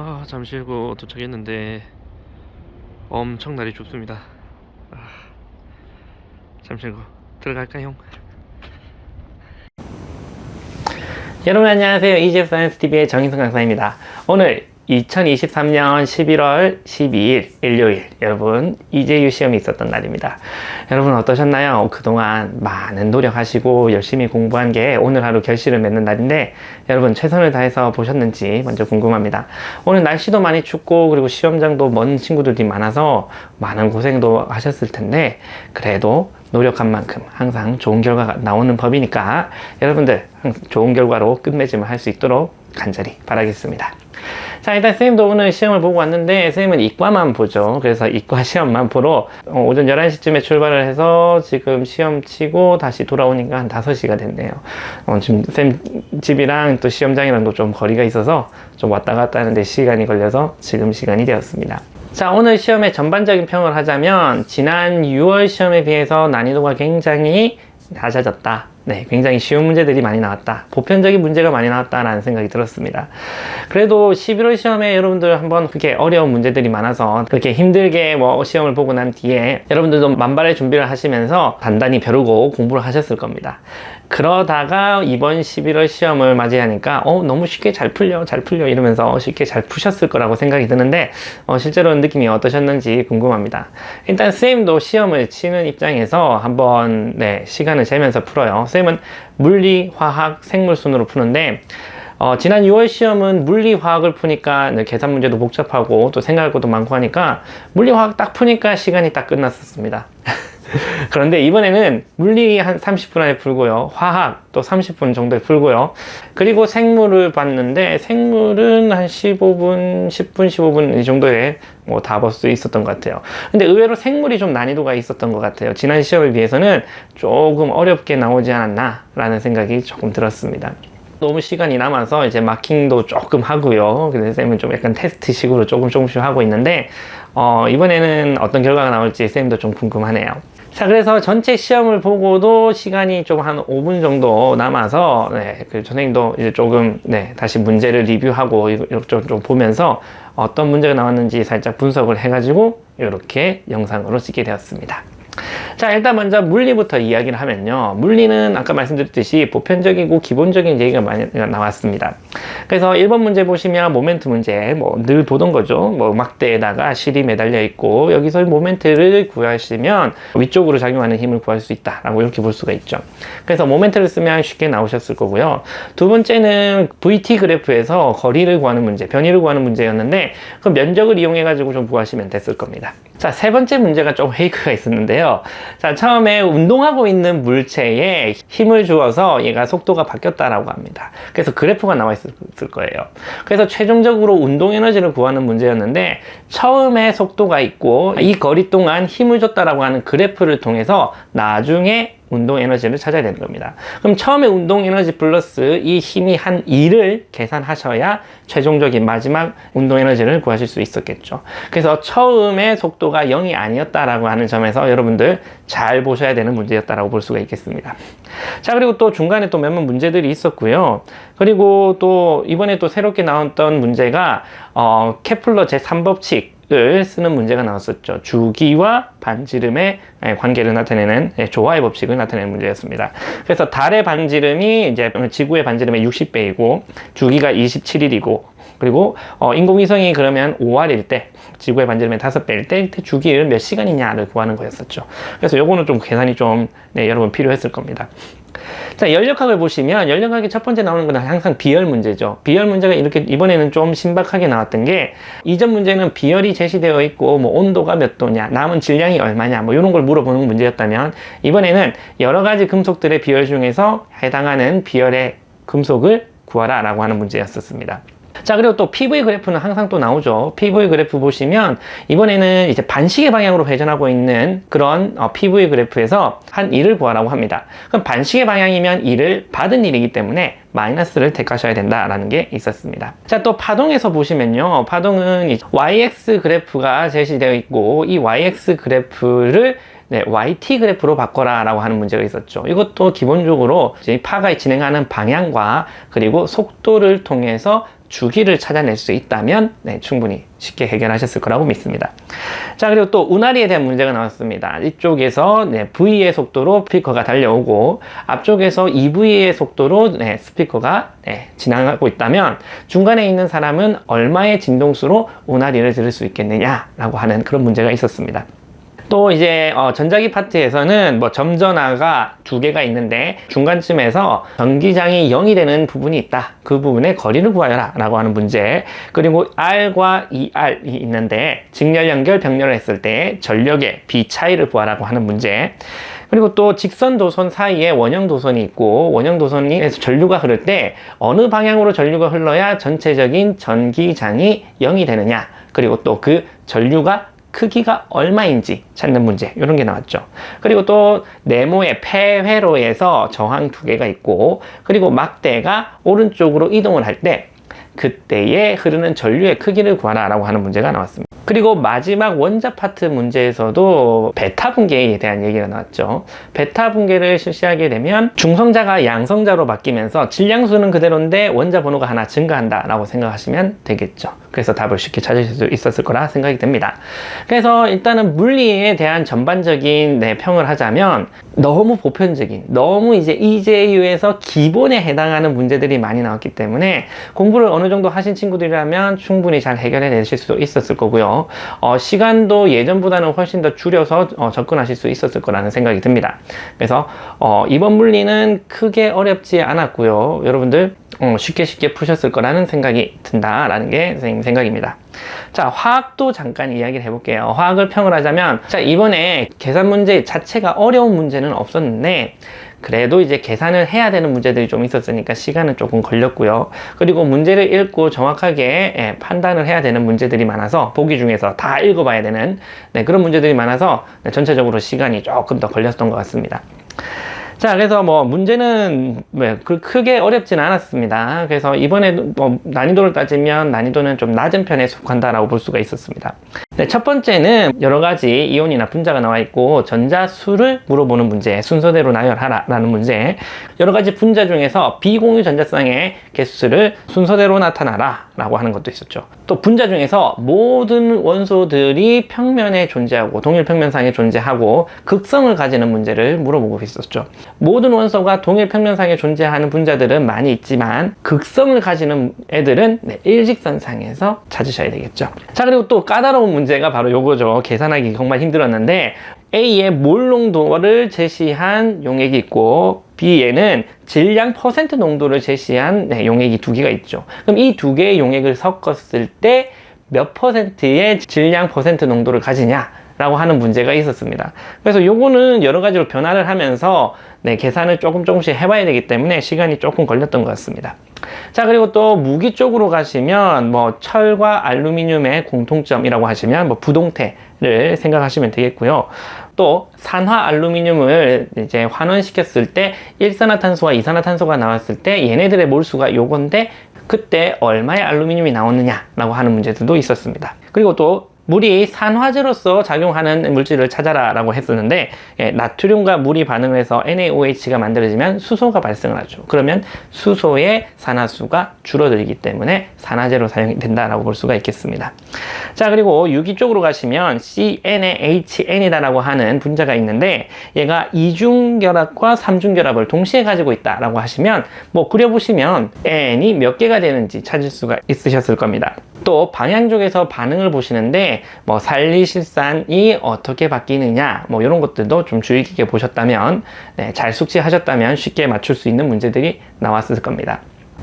아 잠실구 도착했는데 엄청 날이 춥습니다. 아, 잠실구 들어갈까요? 여러분 안녕하세요. 이지F 사이언스TV의 정인성 강사입니다. 오늘 2023년 11월 12일 일요일. 여러분 이재유 시험이 있었던 날입니다. 여러분 어떠셨나요? 그동안 많은 노력하시고 열심히 공부한 게 오늘 하루 결실을 맺는 날인데 여러분 최선을 다해서 보셨는지 먼저 궁금합니다. 오늘 날씨도 많이 춥고 그리고 시험장도 먼 친구들이 많아서 많은 고생도 하셨을 텐데 그래도 노력한 만큼 항상 좋은 결과가 나오는 법이니까 여러분들 좋은 결과로 끝맺음을 할 수 있도록 간절히 바라겠습니다. 자, 일단 선생님도 오늘 시험을 보고 왔는데, 선생님은 이과만 보죠. 그래서 이과 시험만 보러 어, 오전 11시쯤에 출발을 해서 지금 시험 치고 다시 돌아오니까 한 5시가 됐네요. 어, 지금 쌤 집이랑 또 시험장이랑도 좀 거리가 있어서 좀 왔다 갔다 하는데 시간이 걸려서 지금 시간이 되었습니다. 자, 오늘 시험의 전반적인 평을 하자면, 지난 6월 시험에 비해서 난이도가 굉장히 낮아졌다. 네, 굉장히 쉬운 문제들이 많이 나왔다. 보편적인 문제가 많이 나왔다라는 생각이 들었습니다. 그래도 11월 시험에 여러분들 한번 그렇게 어려운 문제들이 많아서 그렇게 힘들게 뭐 시험을 보고 난 뒤에 여러분들도 만발의 준비를 하시면서 단단히 벼르고 공부를 하셨을 겁니다. 그러다가 이번 11월 시험을 맞이하니까 어 너무 쉽게 잘 풀려 잘 풀려 이러면서 쉽게 잘 푸셨을 거라고 생각이 드는데 어, 실제로 느낌이 어떠셨는지 궁금합니다. 일단 쌤도 시험을 치는 입장에서 한번 네, 시간을 재면서 풀어요. 쌤은 물리, 화학, 생물 순으로 푸는데 어, 지난 6월 시험은 물리, 화학을 푸니까 네, 계산 문제도 복잡하고 또 생각할 것도 많고 하니까 물리, 화학 딱 푸니까 시간이 딱 끝났었습니다. 그런데 이번에는 물리 한 30분 안에 풀고요. 화학 또 30분 정도에 풀고요. 그리고 생물을 봤는데 생물은 한 15분, 10분, 15분 이 정도에 뭐다볼수 있었던 것 같아요. 근데 의외로 생물이 좀 난이도가 있었던 것 같아요. 지난 시험에 비해서는 조금 어렵게 나오지 않았나 라는 생각이 조금 들었습니다. 너무 시간이 남아서 이제 마킹도 조금 하고요. 그래서 쌤은 좀 약간 테스트식으로 조금 조금씩 하고 있는데 어, 이번에는 어떤 결과가 나올지 쌤도 좀 궁금하네요. 자, 그래서 전체 시험을 보고도 시간이 좀 한 5분 정도 남아서, 네, 그 선생님도 이제 조금, 네, 다시 문제를 리뷰하고 이렇게 좀, 좀 보면서 어떤 문제가 나왔는지 살짝 분석을 해가지고 이렇게 영상으로 찍게 되었습니다. 자, 일단 먼저 물리부터 이야기를 하면요. 물리는 아까 말씀드렸듯이 보편적이고 기본적인 얘기가 많이 나왔습니다. 그래서 1번 문제 보시면 모멘트 문제, 뭐 늘 보던 거죠. 뭐 막대에다가 실이 매달려 있고 여기서 모멘트를 구하시면 위쪽으로 작용하는 힘을 구할 수 있다라고 이렇게 볼 수가 있죠. 그래서 모멘트를 쓰면 쉽게 나오셨을 거고요. 두 번째는 VT 그래프에서 거리를 구하는 문제, 변이를 구하는 문제였는데 그 면적을 이용해 가지고 좀 구하시면 됐을 겁니다. 자, 세 번째 문제가 좀 헤이크가 있었는데요. 자, 처음에 운동하고 있는 물체에 힘을 주어서 얘가 속도가 바뀌었다라고 합니다. 그래서 그래프가 나와 있을 거예요. 그래서 최종적으로 운동 에너지를 구하는 문제였는데 처음에 속도가 있고 이 거리 동안 힘을 줬다라고 하는 그래프를 통해서 나중에 운동 에너지를 찾아야 되는 겁니다. 그럼 처음에 운동 에너지 플러스 이 힘이 한 2를 계산하셔야 최종적인 마지막 운동 에너지를 구하실 수 있었겠죠. 그래서 처음에 속도가 0이 아니었다라고 하는 점에서 여러분들 잘 보셔야 되는 문제였다라고 볼 수가 있겠습니다. 자, 그리고 또 중간에 또 몇몇 문제들이 있었고요. 그리고 또 이번에 또 새롭게 나왔던 문제가 어, 케플러 제3법칙 을 쓰는 문제가 나왔었죠. 주기와 반지름의 예, 관계를 나타내는 예, 조화의 법칙을 나타내는 문제였습니다. 그래서 달의 반지름이 이제 지구의 반지름의 60배이고 주기가 27일이고 그리고 어, 인공위성이 그러면 5알일 때 지구의 반지름의 5배일 때 주기를 몇 시간이냐를 구하는 거였었죠. 그래서 요거는 좀 계산이 좀 네, 여러분 필요했을 겁니다. 자, 연력학을 보시면 연력학의 첫 번째 나오는 건 항상 비열 문제죠. 비열 문제가 이렇게 이번에는 좀 신박하게 나왔던 게 이전 문제는 비열이 제시되어 있고 뭐 온도가 몇 도냐, 남은 질량이 얼마냐, 뭐 이런 걸 물어보는 문제였다면 이번에는 여러 가지 금속들의 비열 중에서 해당하는 비열의 금속을 구하라라고 하는 문제였었습니다. 자, 그리고 또 PV 그래프는 항상 또 나오죠. PV 그래프 보시면 이번에는 이제 반시계 방향으로 회전하고 있는 그런 어, PV 그래프에서 한 1을 구하라고 합니다. 그럼 반시계 방향이면 1을 받은 일이기 때문에 마이너스를 택하셔야 된다라는 게 있었습니다. 자, 또 파동에서 보시면요. 파동은 YX 그래프가 제시되어 있고 이 YX 그래프를 네, YT 그래프로 바꿔라 라고 하는 문제가 있었죠. 이것도 기본적으로 파가 진행하는 방향과 그리고 속도를 통해서 주기를 찾아낼 수 있다면 네, 충분히 쉽게 해결하셨을 거라고 믿습니다. 자 그리고 또 운하리에 대한 문제가 나왔습니다. 이쪽에서 네, V의 속도로 스피커가 달려오고 앞쪽에서 EV의 속도로 네, 스피커가 네, 지나가고 있다면 중간에 있는 사람은 얼마의 진동수로 운하리를 들을 수 있겠느냐라고 하는 그런 문제가 있었습니다. 또 이제 어, 전자기 파트에서는 뭐 점전화가 두 개가 있는데 중간쯤에서 전기장이 0이 되는 부분이 있다. 그 부분의 거리를 구하여라 라고 하는 문제. 그리고 R과 ER이 있는데 직렬 연결 병렬을 했을 때 전력의 B 차이를 구하라고 하는 문제. 그리고 또 직선 도선 사이에 원형 도선이 있고 원형 도선에서 전류가 흐를 때 어느 방향으로 전류가 흘러야 전체적인 전기장이 0이 되느냐. 그리고 또 그 전류가 크기가 얼마인지 찾는 문제 이런 게 나왔죠. 그리고 또 네모의 폐회로에서 저항 두 개가 있고 그리고 막대가 오른쪽으로 이동을 할 때 그때에 흐르는 전류의 크기를 구하라 라고 하는 문제가 나왔습니다. 그리고 마지막 원자 파트 문제에서도 베타 분계에 대한 얘기가 나왔죠. 베타 분계를 실시하게 되면 중성자가 양성자로 바뀌면서 질량수는 그대로인데 원자 번호가 하나 증가한다 라고 생각하시면 되겠죠. 그래서 답을 쉽게 찾으실 수 있었을 거라 생각이 듭니다. 그래서 일단은 물리에 대한 전반적인 네, 평을 하자면 너무 보편적인, 너무 이제 EJU에서 기본에 해당하는 문제들이 많이 나왔기 때문에 공부를 어느 정도 하신 친구들이라면 충분히 잘 해결해 내실 수 있었을 거고요. 어, 시간도 예전보다는 훨씬 더 줄여서 어, 접근하실 수 있었을 거라는 생각이 듭니다. 그래서 어, 이번 물리는 크게 어렵지 않았고요. 여러분들 어, 쉽게 쉽게 푸셨을 거라는 생각이 든다라는 게 생각입니다. 자, 화학도 잠깐 이야기를 해볼게요. 화학을 평을 하자면, 자, 이번에 계산 문제 자체가 어려운 문제는 없었는데, 그래도 이제 계산을 해야 되는 문제들이 좀 있었으니까 시간은 조금 걸렸고요. 그리고 문제를 읽고 정확하게 예, 판단을 해야 되는 문제들이 많아서 보기 중에서 다 읽어봐야 되는 네, 그런 문제들이 많아서 네, 전체적으로 시간이 조금 더 걸렸던 것 같습니다. 자, 그래서 뭐 문제는 뭐 크게 어렵진 않았습니다. 그래서 이번에 뭐 난이도를 따지면 난이도는 좀 낮은 편에 속한다라고 볼 수가 있었습니다. 네, 첫 번째는 여러 가지 이온이나 분자가 나와 있고 전자수를 물어보는 문제, 순서대로 나열하라라는 문제. 여러 가지 분자 중에서 비공유 전자쌍의 개수를 순서대로 나타나라라고 하는 것도 있었죠. 또 분자 중에서 모든 원소들이 평면에 존재하고 동일 평면상에 존재하고 극성을 가지는 문제를 물어보고 있었죠. 모든 원소가 동일 평면상에 존재하는 분자들은 많이 있지만 극성을 가지는 애들은 네, 일직선상에서 찾으셔야 되겠죠. 자 그리고 또 까다로운 문제 가 바로 요거죠. 계산하기 정말 힘들었는데 A의 몰 농도를 제시한 용액이 있고 B에는 질량 퍼센트 농도를 제시한 네, 용액이 두 개가 있죠. 그럼 이 두 개의 용액을 섞었을 때 몇 퍼센트의 질량 퍼센트 농도를 가지냐? 라고 하는 문제가 있었습니다. 그래서 요거는 여러 가지로 변화를 하면서 네, 계산을 조금 조금씩 해봐야 되기 때문에 시간이 조금 걸렸던 것 같습니다. 자, 그리고 또 무기 쪽으로 가시면 뭐 철과 알루미늄의 공통점이라고 하시면 뭐 부동태를 생각하시면 되겠고요. 또 산화 알루미늄을 이제 환원시켰을 때 일산화탄소와 이산화탄소가 나왔을 때 얘네들의 몰수가 요건데 그때 얼마의 알루미늄이 나왔느냐라고 하는 문제들도 있었습니다. 그리고 또 물이 산화제로서 작용하는 물질을 찾아라 라고 했었는데 예, 나트륨과 물이 반응을 해서 NaOH가 만들어지면 수소가 발생을 하죠. 그러면 수소의 산화수가 줄어들기 때문에 산화제로 사용이 된다라고 볼 수가 있겠습니다. 자 그리고 유기 쪽으로 가시면 CnHn이다 라고 하는 분자가 있는데 얘가 이중 결합과 삼중 결합을 동시에 가지고 있다 라고 하시면 뭐 그려보시면 N이 몇 개가 되는지 찾을 수가 있으셨을 겁니다. 또 방향 쪽에서 반응을 보시는데 뭐 산리실산이 어떻게 바뀌느냐 뭐 이런 것들도 좀 주의 깊게 보셨다면 네, 잘 숙지하셨다면 쉽게 맞출 수 있는 문제들이 나왔을 겁니다.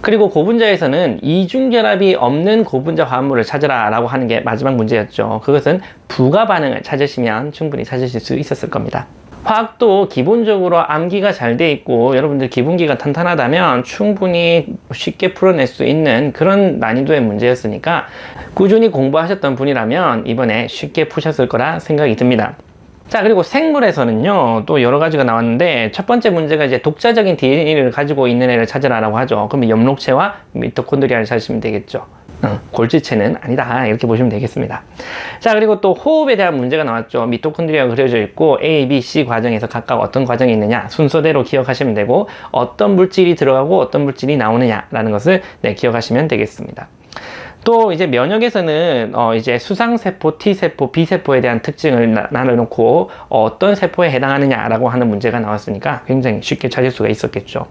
그리고 고분자에서는 이중결합이 없는 고분자 화합물을 찾으라 라고 하는 게 마지막 문제였죠. 그것은 부가 반응을 찾으시면 충분히 찾으실 수 있었을 겁니다. 화학도 기본적으로 암기가 잘 돼 있고 여러분들 기본기가 탄탄하다면 충분히 쉽게 풀어낼 수 있는 그런 난이도의 문제였으니까 꾸준히 공부하셨던 분이라면 이번에 쉽게 푸셨을 거라 생각이 듭니다. 자 그리고 생물에서는요 또 여러 가지가 나왔는데 첫 번째 문제가 이제 독자적인 DNA를 가지고 있는 애를 찾으라라고 하죠 그러면 엽록체와 미토콘드리아를 찾으시면 되겠죠 어, 골지체는 아니다 이렇게 보시면 되겠습니다. 자 그리고 또 호흡에 대한 문제가 나왔죠. 미토콘드리아가 그려져 있고 A, B, C 과정에서 각각 어떤 과정이 있느냐 순서대로 기억하시면 되고 어떤 물질이 들어가고 어떤 물질이 나오느냐 라는 것을 네, 기억하시면 되겠습니다. 또 이제 면역에서는 어 이제 수상세포, T세포, B세포에 대한 특징을 나, 나눠놓고 어떤 세포에 해당하느냐라고 하는 문제가 나왔으니까 굉장히 쉽게 찾을 수가 있었겠죠.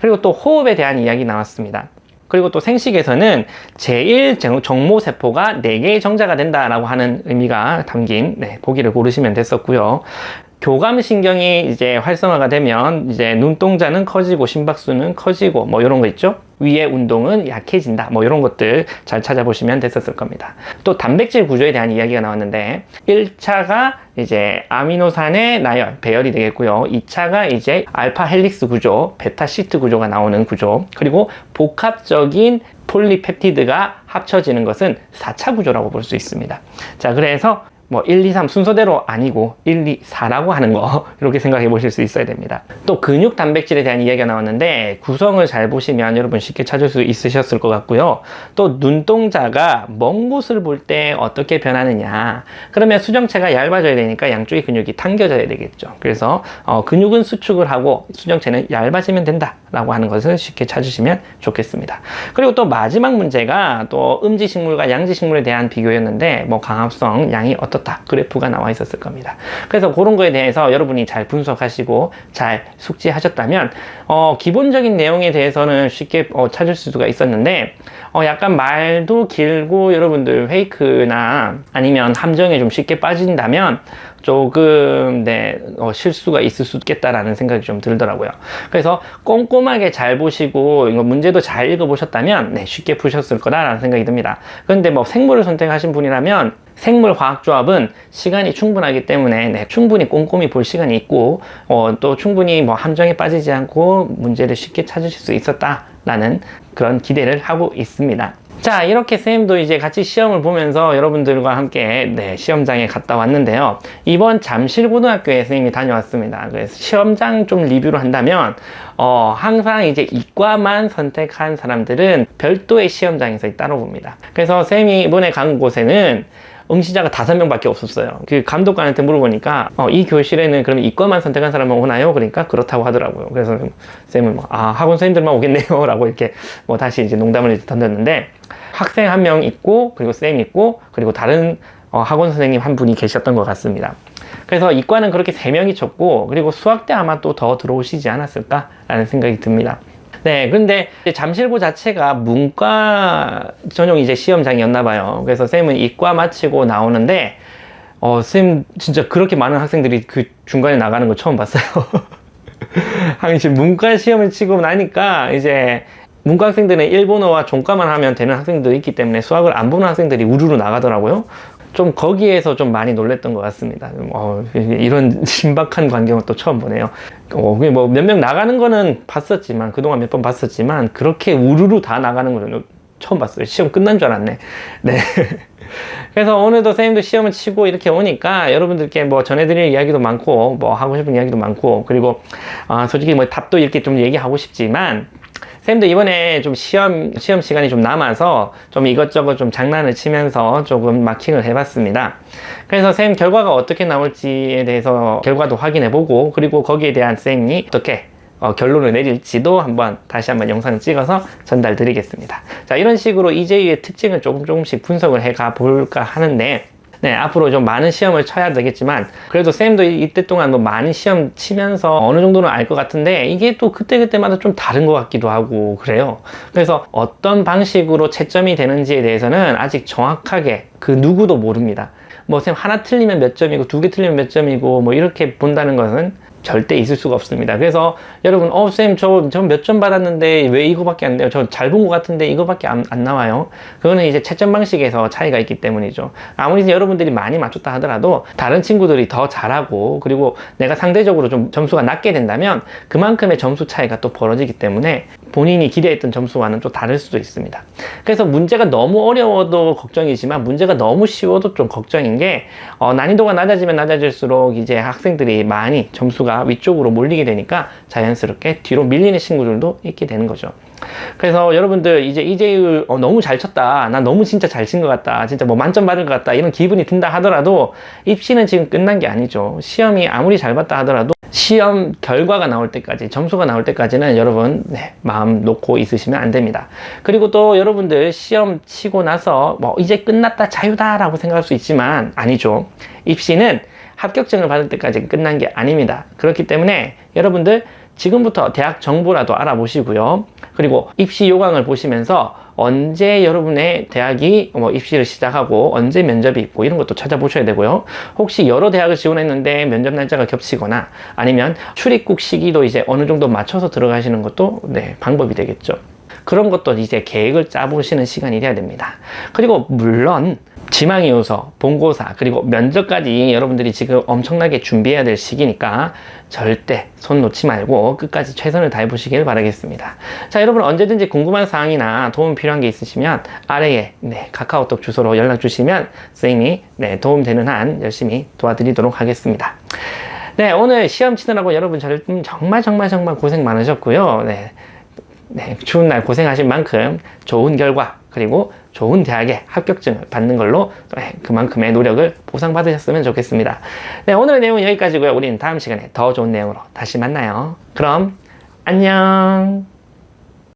그리고 또 호흡에 대한 이야기 나왔습니다. 그리고 또 생식에서는 제1 정모세포가 4개의 정자가 된다라고 하는 의미가 담긴 네, 보기를 고르시면 됐었고요. 교감신경이 이제 활성화가 되면 이제 눈동자는 커지고 심박수는 커지고 뭐 이런 거 있죠. 위의 운동은 약해진다. 뭐 이런 것들 잘 찾아보시면 됐었을 겁니다. 또 단백질 구조에 대한 이야기가 나왔는데 1차가 이제 아미노산의 나열, 배열이 되겠고요. 2차가 이제 알파 헬릭스 구조, 베타 시트 구조가 나오는 구조. 그리고 복합적인 폴리펩티드가 합쳐지는 것은 4차 구조라고 볼 수 있습니다. 자, 그래서 뭐 1, 2, 3 순서대로 아니고 1, 2, 4라고 하는 거 이렇게 생각해 보실 수 있어야 됩니다. 또 근육 단백질에 대한 이야기가 나왔는데 구성을 잘 보시면 여러분 쉽게 찾을 수 있으셨을 것 같고요. 또 눈동자가 먼 곳을 볼 때 어떻게 변하느냐 그러면 수정체가 얇아져야 되니까 양쪽의 근육이 당겨져야 되겠죠. 그래서 어, 근육은 수축을 하고 수정체는 얇아지면 된다라고 하는 것을 쉽게 찾으시면 좋겠습니다. 그리고 또 마지막 문제가 또 음지식물과 양지식물에 대한 비교였는데 뭐 강합성, 양이 어떤 어떻다 그래프가 나와 있었을 겁니다. 그래서 그런 거에 대해서 여러분이 잘 분석하시고 잘 숙지하셨다면 어, 기본적인 내용에 대해서는 쉽게 어, 찾을 수가 있었는데 어, 약간 말도 길고 여러분들 페이크나 아니면 함정에 좀 쉽게 빠진다면 조금 네, 어, 실수가 있을 수 있겠다라는 생각이 좀 들더라고요. 그래서 꼼꼼하게 잘 보시고 이거 문제도 잘 읽어보셨다면 네, 쉽게 푸셨을 거다라는 생각이 듭니다. 그런데 뭐 생물을 선택하신 분이라면 생물 화학 조합은 시간이 충분하기 때문에 네, 충분히 꼼꼼히 볼 시간이 있고 어, 또 충분히 뭐 함정에 빠지지 않고 문제를 쉽게 찾으실 수 있었다라는 그런 기대를 하고 있습니다. 자 이렇게 쌤도 이제 같이 시험을 보면서 여러분들과 함께 네, 시험장에 갔다 왔는데요. 이번 잠실고등학교에 선생님이 다녀왔습니다. 그래서 시험장 좀 리뷰를 한다면 어, 항상 이제 이과만 선택한 사람들은 별도의 시험장에서 따로 봅니다. 그래서 쌤이 이번에 간 곳에는 응시자가 다섯 명밖에 없었어요. 그 감독관한테 물어보니까 어, 이 교실에는 그러면 이과만 선택한 사람만 오나요? 그러니까 그렇다고 하더라고요. 그래서 쌤은 뭐, 아 학원 선생님들만 오겠네요라고 이렇게 뭐 다시 이제 농담을 던졌는데 학생 한 명 있고 그리고 쌤 있고 그리고 다른 어, 학원 선생님 한 분이 계셨던 것 같습니다. 그래서 이과는 그렇게 세 명이 쳤고 그리고 수학 때 아마 또 더 들어오시지 않았을까라는 생각이 듭니다. 네, 근데 잠실고 자체가 문과 전용 이제 시험장이었나 봐요. 그래서 쌤은 이과 마치고 나오는데, 어, 쌤 진짜 그렇게 많은 학생들이 그 중간에 나가는 거 처음 봤어요. 항상 문과 시험을 치고 나니까 이제 문과 학생들은 일본어와 종과만 하면 되는 학생들도 있기 때문에 수학을 안 보는 학생들이 우르르 나가더라고요. 좀 거기에서 좀 많이 놀랬던 것 같습니다. 어, 이런 신박한 광경을 또 처음 보네요. 어, 뭐몇 명 나가는 거는 봤었지만 그동안 몇 번 봤었지만 그렇게 우르르 다 나가는 거는 처음 봤어요. 시험 끝난 줄 알았네. 네. 그래서 오늘도 선생님도 시험을 치고 이렇게 오니까 여러분들께 뭐 전해드릴 이야기도 많고 뭐 하고 싶은 이야기도 많고 그리고 아, 솔직히 뭐 답도 이렇게 좀 얘기하고 싶지만 쌤도 이번에 좀 시험, 시험 시간이 좀 남아서 좀 이것저것 좀 장난을 치면서 조금 마킹을 해봤습니다. 그래서 쌤 결과가 어떻게 나올지에 대해서 결과도 확인해보고 그리고 거기에 대한 쌤이 어떻게 어, 결론을 내릴지도 한번 다시 한번 영상을 찍어서 전달 드리겠습니다. 자, 이런 식으로 EJ의 특징을 조금 조금씩 분석을 해 가 볼까 하는데 네, 앞으로 좀 많은 시험을 쳐야 되겠지만, 그래도 쌤도 이때 동안 뭐 많은 시험 치면서 어느 정도는 알 것 같은데, 이게 또 그때그때마다 좀 다른 것 같기도 하고, 그래요. 그래서 어떤 방식으로 채점이 되는지에 대해서는 아직 정확하게 그 누구도 모릅니다. 뭐, 쌤 하나 틀리면 몇 점이고, 두 개 틀리면 몇 점이고, 뭐, 이렇게 본다는 것은 절대 있을 수가 없습니다. 그래서 여러분, 어, 쌤, 저, 저 몇 점 받았는데 왜 이거밖에 안 돼요? 저 잘 본 것 같은데 이거밖에 안, 안, 나와요? 그거는 이제 채점 방식에서 차이가 있기 때문이죠. 아무리 여러분들이 많이 맞췄다 하더라도 다른 친구들이 더 잘하고 그리고 내가 상대적으로 좀 점수가 낮게 된다면 그만큼의 점수 차이가 또 벌어지기 때문에 본인이 기대했던 점수와는 좀 다를 수도 있습니다. 그래서 문제가 너무 어려워도 걱정이지만 문제가 너무 쉬워도 좀 걱정인 게 어, 난이도가 낮아지면 낮아질수록 이제 학생들이 많이 점수가 위쪽으로 몰리게 되니까 자연스럽게 뒤로 밀리는 친구들도 있게 되는 거죠. 그래서 여러분들 이제 이재율 어, 너무 잘 쳤다. 난 너무 진짜 잘 친 것 같다. 진짜 뭐 만점 받을 것 같다. 이런 기분이 든다 하더라도 입시는 지금 끝난 게 아니죠. 시험이 아무리 잘 봤다 하더라도 시험 결과가 나올 때까지 점수가 나올 때까지는 여러분 네, 마음 놓고 있으시면 안 됩니다. 그리고 또 여러분들 시험 치고 나서 뭐 이제 끝났다 자유다 라고 생각할 수 있지만 아니죠. 입시는 합격증을 받을 때까지 끝난 게 아닙니다. 그렇기 때문에 여러분들 지금부터 대학 정보라도 알아보시고요. 그리고 입시 요강을 보시면서 언제 여러분의 대학이 뭐 입시를 시작하고 언제 면접이 있고 이런 것도 찾아보셔야 되고요. 혹시 여러 대학을 지원했는데 면접 날짜가 겹치거나 아니면 출입국 시기도 이제 어느 정도 맞춰서 들어가시는 것도 네, 방법이 되겠죠. 그런 것도 이제 계획을 짜보시는 시간이 돼야 됩니다. 그리고 물론 지망 이호서, 본고사, 그리고 면접까지 여러분들이 지금 엄청나게 준비해야 될 시기니까 절대 손 놓지 말고 끝까지 최선을 다해 보시길 바라겠습니다. 자, 여러분 언제든지 궁금한 사항이나 도움 필요한 게 있으시면 아래에 네, 카카오톡 주소로 연락 주시면 선생님이 네, 도움 되는 한 열심히 도와드리도록 하겠습니다. 네, 오늘 시험 치느라고 여러분 좀 정말 정말 정말 고생 많으셨고요. 네. 네, 추운 날 고생하신 만큼 좋은 결과 그리고 좋은 대학에 합격증을 받는 걸로 네, 그만큼의 노력을 보상받으셨으면 좋겠습니다. 네, 오늘 내용은 여기까지고요. 우리는 다음 시간에 더 좋은 내용으로 다시 만나요. 그럼 안녕.